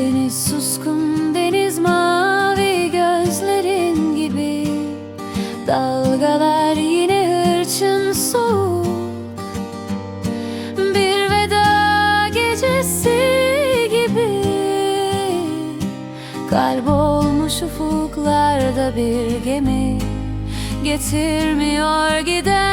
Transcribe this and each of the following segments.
Deniz suskun deniz mavi gözlerin gibi. Dalgalar yine hırçın soğuk. Bir veda gecesi gibi. Kaybolmuş ufuklarda bir gemi. Getirmiyor giden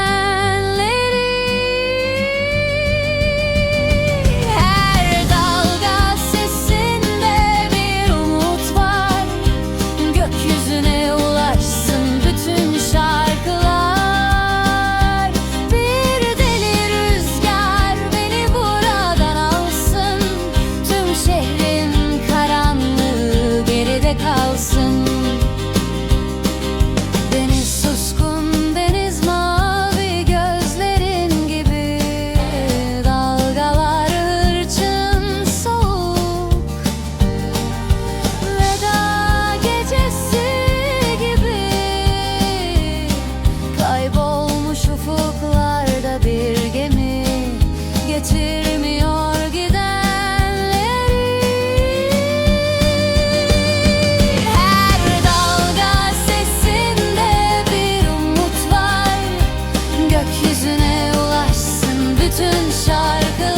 şarkı